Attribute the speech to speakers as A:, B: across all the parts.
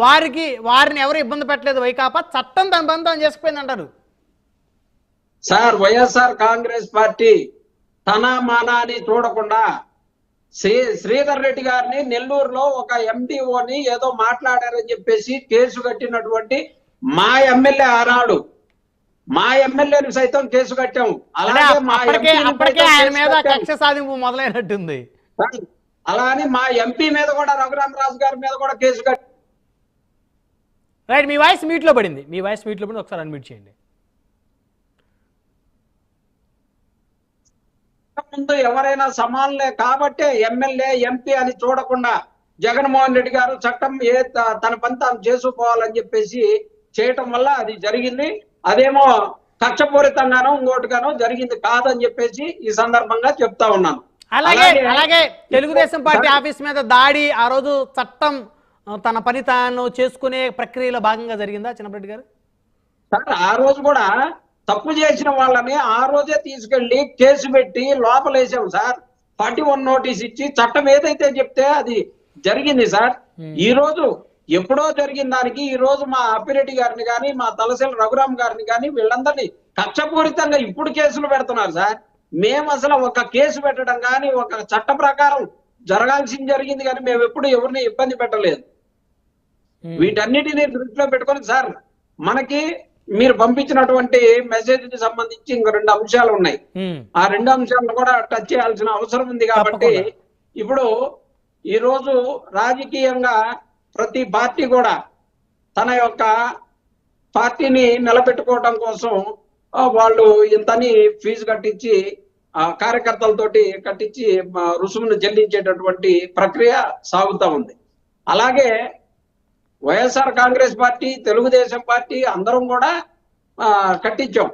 A: వారికి వారిని ఎవరు ఇబ్బంది పెట్టలేదు వైకాపా చట్టం తన తాను చేసుకుపోయింది అంటారు
B: సార్ వైఎస్ఆర్ కాంగ్రెస్ పార్టీ తన మాన అని చూడకుండా శ్రీ శ్రీధర్ రెడ్డి గారిని నెల్లూరులో ఒక ఎండిఓని ఏదో మాట్లాడారని చెప్పేసి కేసు కట్టినటువంటి మా ఎమ్మెల్యే ఆనాడు. మా ఎమ్మెల్యేని సైతం కేసు కట్టాం
A: అంటే
B: అలాగే మా.
A: కక్ష సాధింపు మొదలైనట్టుంది.
B: అలా అని మా ఎంపీ మీద కూడా రఘురామరాజు గారి మీద కూడా కేసు కట్టి
A: రైట్ మీ వాయిస్ మీట్లో పడింది. మీ వాయిస్ మీట్లో పడింది ఒకసారి అన్మ్యూట్ చేయండి.
B: ముందు ఎవరైనా సమానులే కాబట్టే ఎమ్మెల్యే ఎంపీ అని చూడకుండా జగన్మోహన్ రెడ్డి గారు చట్టం ఏ తన పని తాను చేసుకోవాలని చెప్పేసి చేయటం వల్ల అది జరిగింది. అదేమో కక్షపూరితంగానో ఇంకోటిగానో జరిగింది కాదని చెప్పేసి ఈ సందర్భంగా చెప్తా ఉన్నాను.
A: అలాగే
B: అలాగే-
A: తెలుగుదేశం పార్టీ ఆఫీస్ మీద దాడి ఆ రోజు చట్టం తన పని తాను చేసుకునే ప్రక్రియలో భాగంగా జరిగిందా చిన్నప్పటి గారు?
B: సార్ ఆ రోజు కూడా తప్పు చేసిన వాళ్ళని ఆ రోజే తీసుకెళ్ళి కేసు పెట్టి లోపలేసాం సార్. ఫార్టీ వన్ నోటీస్ ఇచ్చి చట్టం ఏదైతే చెప్తే అది జరిగింది సార్. ఈ రోజు ఎప్పుడో జరిగిన దానికి ఈ రోజు మా అప్పిరెడ్డి గారిని కానీ మా తలసేల రఘురామ్ గారిని కానీ వీళ్ళందరినీ కక్షపూరితంగా ఇప్పుడు కేసులు పెడుతున్నారు సార్. మేము అసలు ఒక కేసు పెట్టడం కానీ ఒక చట్ట ప్రకారం జరగాల్సింది జరిగింది కానీ మేము ఎప్పుడు ఎవరిని ఇబ్బంది పెట్టలేదు. వీటన్నిటిని దృష్టిలో పెట్టుకొని సార్ మనకి మీరు పంపించినటువంటి మెసేజ్కి సంబంధించి ఇంకో రెండు అంశాలు ఉన్నాయి.
A: ఉమ్,
B: ఆ రెండు అంశాలను కూడా టచ్ చేయాల్సిన అవసరం ఉంది కాబట్టి. ఇప్పుడు ఈ రోజు రాజకీయంగా ప్రతి పార్టీ కూడా తన యొక్క పార్టీని నిలబెట్టుకోవడం కోసం వాళ్ళు ఇంతని ఫీజు కట్టించి ఆ కార్యకర్తలతోటి కట్టించి రుసుమును చెల్లించేటటువంటి ప్రక్రియ సాగుతా ఉంది. అలాగే వైఎస్ఆర్ కాంగ్రెస్ పార్టీ తెలుగుదేశం పార్టీ అందరం కూడా కట్టించాం.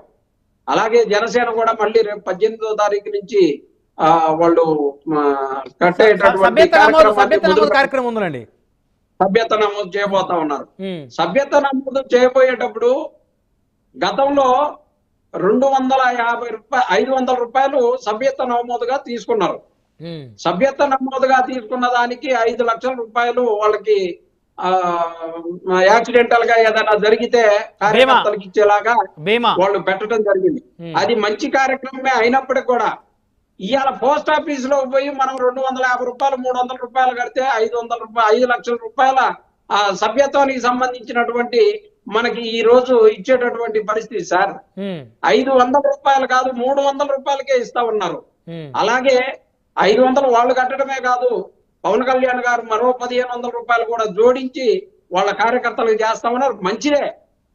B: అలాగే జనసేన కూడా మళ్ళీ రేపు పద్దెనిమిదో తారీఖు నుంచి వాళ్ళు కట్టేటటువంటి
A: సభ్యత నమోదు కార్యక్రమం ఉందండి
B: సభ్యత చేయబోతా ఉన్నారు. సభ్యత నమోదు చేయబోయేటప్పుడు గతంలో రెండు వందల యాభై రూపాయలు ఐదు వందల రూపాయలు సభ్యత నమోదుగా తీసుకున్నారు. సభ్యత నమోదుగా తీసుకున్న దానికి ఐదు లక్షల రూపాయలు వాళ్ళకి యాక్సిడెంటల్గా ఏదైనా జరిగితే కార్యకర్తలకు ఇచ్చేలాగా వాళ్ళు పెట్టడం జరిగింది. అది మంచి కార్యక్రమమే అయినప్పటికీ కూడా ఇవాళ పోస్ట్ ఆఫీస్లో పోయి మనం రెండు వందల యాభై రూపాయలు మూడు వందల రూపాయలు కడితే ఐదు వందల రూపాయలు ఐదు లక్షల రూపాయల ఆ సభ్యత్వానికి సంబంధించినటువంటి మనకి ఈ రోజు ఇచ్చేటటువంటి పరిస్థితి సార్. ఐదు వందల రూపాయలు కాదు మూడు వందల రూపాయలకే ఇస్తా ఉన్నారు. అలాగే ఐదు వందలు వాళ్ళు కట్టడమే కాదు పవన్ కళ్యాణ్ గారు మరో పదిహేను వందల రూపాయలు కూడా జోడించి వాళ్ళ కార్యకర్తలకు చేస్తామన్నారు. మంచిదే.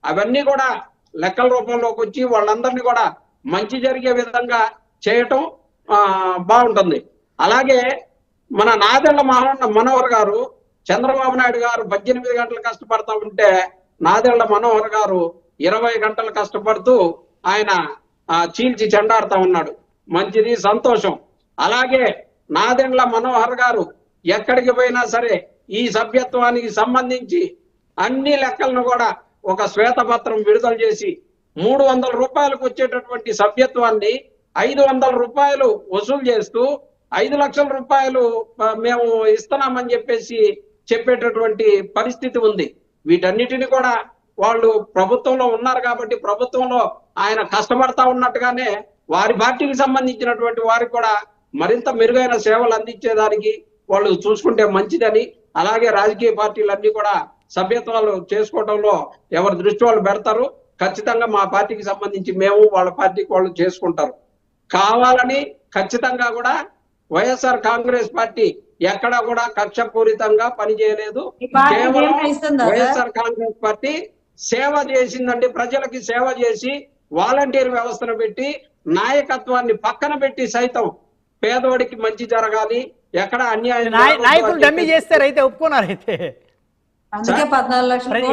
B: అవన్నీ కూడా లెక్కల రూపంలోకి వచ్చి వాళ్ళందరినీ కూడా మంచి జరిగే విధంగా చేయటం బాగుంటుంది. అలాగే మన నాదెళ్ళ మహారాణ మనోహర్ గారు చంద్రబాబు నాయుడు గారు పద్దెనిమిది గంటలు కష్టపడతా ఉంటే నాదెళ్ళ మనోహర్ గారు ఇరవై గంటలు కష్టపడుతూ ఆయన చీల్చి చెండాడుతా ఉన్నాడు. మంచిది సంతోషం. అలాగే నాదెండ్ల మనోహర్ గారు ఎక్కడికి పోయినా సరే ఈ సభ్యత్వానికి సంబంధించి అన్ని లెక్కలను కూడా ఒక శ్వేతపత్రం విడుదల చేసి మూడు వందల రూపాయలకు వచ్చేటటువంటి సభ్యత్వాన్ని ఐదు వందల రూపాయలు వసూలు చేస్తూ ఐదు లక్షల రూపాయలు మేము ఇస్తున్నామని చెప్పేసి చెప్పేటటువంటి పరిస్థితి ఉంది. వీటన్నిటిని కూడా వాళ్ళు ప్రభుత్వంలో ఉన్నారు కాబట్టి ప్రభుత్వంలో ఆయన కష్టపడతా ఉన్నట్టుగానే వారి పార్టీకి సంబంధించినటువంటి వారికి కూడా మరింత మెరుగైన సేవలు అందించేదానికి వాళ్ళు చూసుకుంటే మంచిదని. అలాగే రాజకీయ పార్టీలన్నీ కూడా సభ్యత్వాలు చేసుకోవడంలో ఎవరి దృష్టి వాళ్ళు పెడతారు. ఖచ్చితంగా మా పార్టీకి సంబంధించి మేము వాళ్ళ పార్టీకి వాళ్ళు చేసుకుంటారు. కావాలని ఖచ్చితంగా కూడా వైఎస్ఆర్ కాంగ్రెస్ పార్టీ ఎక్కడా కూడా కక్షపూరితంగా పనిచేయలేదు కేవలం? వైఎస్ఆర్ కాంగ్రెస్ పార్టీ సేవ చేసిందంటే ప్రజలకి సేవ చేసి వాలంటీర్ వ్యవస్థను పెట్టి నాయకత్వాన్ని పక్కన పెట్టి సైతం పేదోడికి మంచి జరగాలి ఎక్కడ అన్యాయం
A: నాయకులు డమ్మి చేస్తారు అయితే ఒప్పుకున్నారు అయితే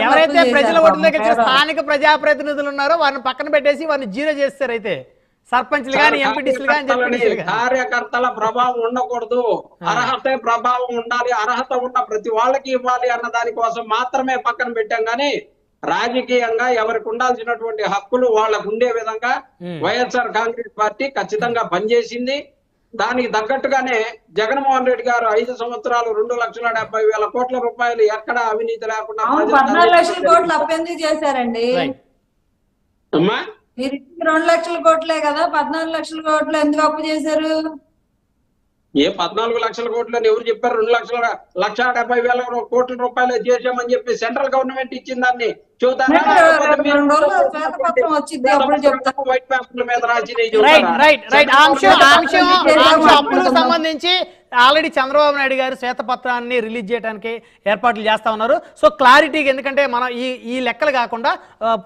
A: ఎవరైతే ప్రజల ఓట్ల దగ్గర. స్థానిక ప్రజాప్రతినిధులు ఉన్నారో వారిని పక్కన పెట్టేసి వారిని జీరో చేస్తారు అయితే. సర్పంచ్లు కానీ ఎంపీటీసీలు కానీ
B: కార్యకర్తల ప్రభావం ఉండకూడదు. అర్హతే ప్రభావం ఉండాలి. అర్హత ఉన్న ప్రతి వాళ్ళకి ఇవ్వాలి అన్న దానికోసం మాత్రమే పక్కన పెట్టాం కానీ రాజకీయంగా ఎవరికి ఉండాల్సినటువంటి హక్కులు వాళ్ళకు ఉండే విధంగా. వైఎస్ఆర్ కాంగ్రెస్ పార్టీ ఖచ్చితంగా పనిచేసింది. దానికి తగ్గట్టుగానే జగన్మోహన్ రెడ్డి గారు ఐదు సంవత్సరాలు రెండు లక్షల డెబ్బై వేల కోట్ల రూపాయలు ఎక్కడ అవినీతి లేకుండా
C: అవును
B: ప్రజలకు
C: పద్నాలుగు లక్షల
B: అందించారు.
C: కోట్లు అప్పు ఎందుకు చేశారండి మీరు రెండు లక్షల కోట్లే కదా పద్నాలుగు లక్షల కోట్లు ఎందుకు అప్పు చేశారు?
B: ఏ పద్నాలుగు లక్షల కోట్లు అని ఎవరు చెప్పారు? రెండు లక్షల లక్ష డెబ్బై వేల కోట్ల రూపాయలు చేసామని చెప్పి సెంట్రల్ గవర్నమెంట్ ఇచ్చిన దాన్ని వైట్ పేపర్ల మీద రాసి
A: అంశం అంశం సంబంధించి ఆల్రెడీ చంద్రబాబు నాయుడు గారు శ్వేతపత్రాన్ని రిలీజ్ చేయడానికి ఏర్పాట్లు చేస్తా ఉన్నారు. సో క్లారిటీగా ఎందుకంటే మనం ఈ ఈ లెక్కలు కాకుండా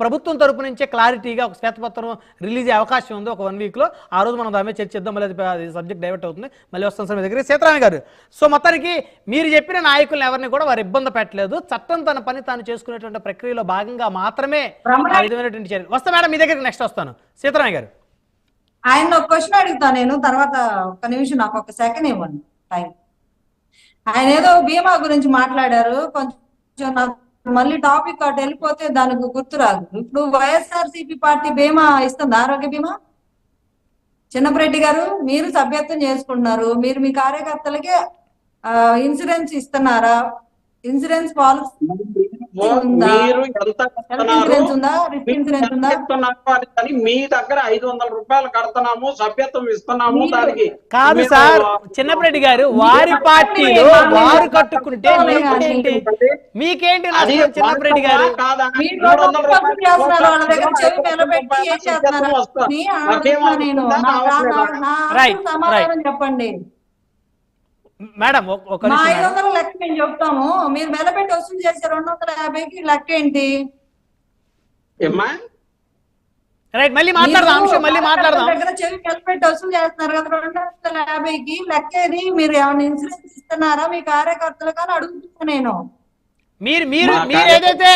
A: ప్రభుత్వం తరపు నుంచే క్లారిటీగా ఒక శ్వేతపత్రం రిలీజ్ అయ్యే అవకాశం ఉంది ఒక వన్ వీక్లో. ఆ రోజు మనం దాని మీద చర్చిద్దాం మళ్ళీ అది సబ్జెక్ట్ డైవర్ట్ అవుతుంది. మళ్ళీ వస్తాం సార్ మీ దగ్గర సీతారామ గారు సో మొత్తానికి మీరు చెప్పిన నాయకులను ఎవరిని కూడా వారు ఇబ్బంది పెట్టలేదు. చట్టం తన పని తాను చేసుకునేటువంటి ప్రక్రియలో భాగంగా మాత్రమే ఆ విధమైనటువంటి చర్యలు వస్తా మేడం మీ దగ్గరికి నెక్స్ట్ వస్తాను. సీతారామ గారు.
C: ఆయన ఒక క్వశ్చన్ అడుగుతా నేను. తర్వాత ఒక నిమిషం నాకు ఒక సెకండ్ ఇవ్వండి. టైం ఆయన ఏదో బీమా గురించి మాట్లాడారు. కొంచెం నాకు మళ్ళీ టాపిక్ అటు వెళ్ళిపోతే దానికి గుర్తురాదు ఇప్పుడు వైఎస్ఆర్సీపీ పార్టీ బీమా ఇస్తుంది. ఆరోగ్య బీమా చిన్నపరెడ్డి గారు మీరు సభ్యత్వం చేసుకుంటున్నారు. మీరు మీ కార్యకర్తలకి ఆ, ఇన్సూరెన్స్ ఇస్తున్నారా? ఇన్సూరెన్స్ పాలసీ
B: మీరు ఎంత కడుతున్నారు? మీ దగ్గర ఐదు వందల రూపాయలు కడుతున్నాము సభ్యత్వం ఇస్తున్నాము దానికి.
A: కాదు సార్ చిన్నప్పరెడ్డి గారు వారి పార్టీలో వారు కట్టుకుంటే మీకేంటి మీకేంటి చిన్నప్పరెడ్డి గారు? Right,
C: సమాధానం చెప్పండి.
A: మేడం ఒక-
C: మా ఐదు
A: మేడం.
C: వందల లెక్క మేము చెప్తాము? మీరు నిలబెట్టి వసూలు చేసే రెండు వందల యాభైకి లెక్క ఏంటి?
A: రైట్ మళ్ళీ మాట్లాడదాం మళ్ళీ మాట్లాడదాం.
C: దగ్గర చెవి నిలబెట్టి వసూలు చేస్తున్నారు కదా రెండు వందల యాభైకి లెక్క ఏది? మీరు ఏమైనా ఇన్సూరెన్స్ ఇస్తున్నారా? మీ కార్యకర్తలకు అని అడుగుతున్నా నేను.
A: మీరు మీరు మీరు ఏదైతే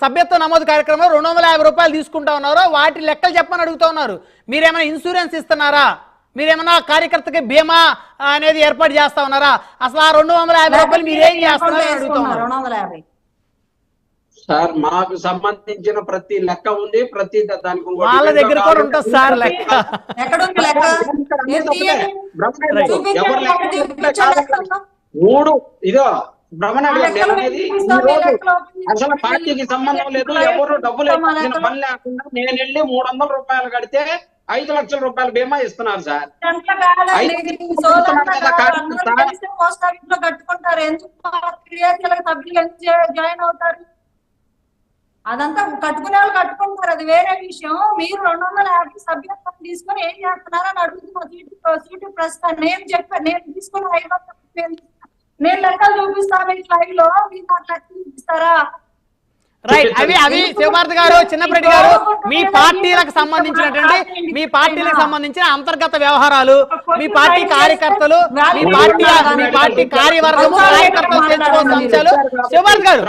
A: సభ్యత్వ నమోదు కార్యక్రమంలో రెండు వందల యాభై రూపాయలు తీసుకుంటా ఉన్నారో వాటి లెక్కలు చెప్పని అడుగుతా ఉన్నారు. మీరేమైనా ఇన్సూరెన్స్ ఇస్తున్నారా? మీరేమైనా కార్యకర్తకి బీమా అనేది ఏర్పాటు చేస్తా ఉన్నారా? అసలు ఆ రెండు వందల యాభై రూపాయలు మీరు ఏం చేస్తున్నారని అడుగుతా
C: వేసుకున్నారు
A: ఉన్నారు
C: రెండు వందల యాభై.
B: సార్ మాకు సంబంధించిన ప్రతి లెక్క ఉంది ప్రతి దానికి
A: వాళ్ళ దగ్గర కూడా ఉంటుంది సార్ లెక్క.
B: మూడు ఇదో నేను అనేది అసలు పార్టీకి సంబంధం లేదు ఎవరు డబ్బులు. పని లేకుండా నేను వెళ్ళి మూడు వందల రూపాయలు కడితే ఐదు లక్షల రూపాయలు బీమా ఇస్తున్నారు సార్.
C: అదంతా కట్టుకునే వాళ్ళు కట్టుకుంటారు. అది వేరే విషయం. మీరు రెండు వందల యాభై సభ్యత్వం తీసుకొని ఏం చేస్తున్నారని అడుగుతున్నా సీటు సీటు ప్రస్తుతం నేను చెప్పాను నేను తీసుకున్న ఐదు వందల. నేను లెక్కలు చూపిస్తాను మీకు లైవ్లో. మీరు నాకు లెక్క చూపిస్తారా?
A: రైట్ అవి అవి శివభారతి గారు చిన్నప్పరెడ్డి గారు మీ పార్టీలకు సంబంధించినటువంటి మీ పార్టీలకు సంబంధించిన అంతర్గత వ్యవహారాలు మీ పార్టీ కార్యకర్తలు మీ పార్టీ మీ పార్టీ కార్యవర్గము కార్యకర్తలు తెలుసుకోవాల్సిన అంశాలు. శివభారతి గారు.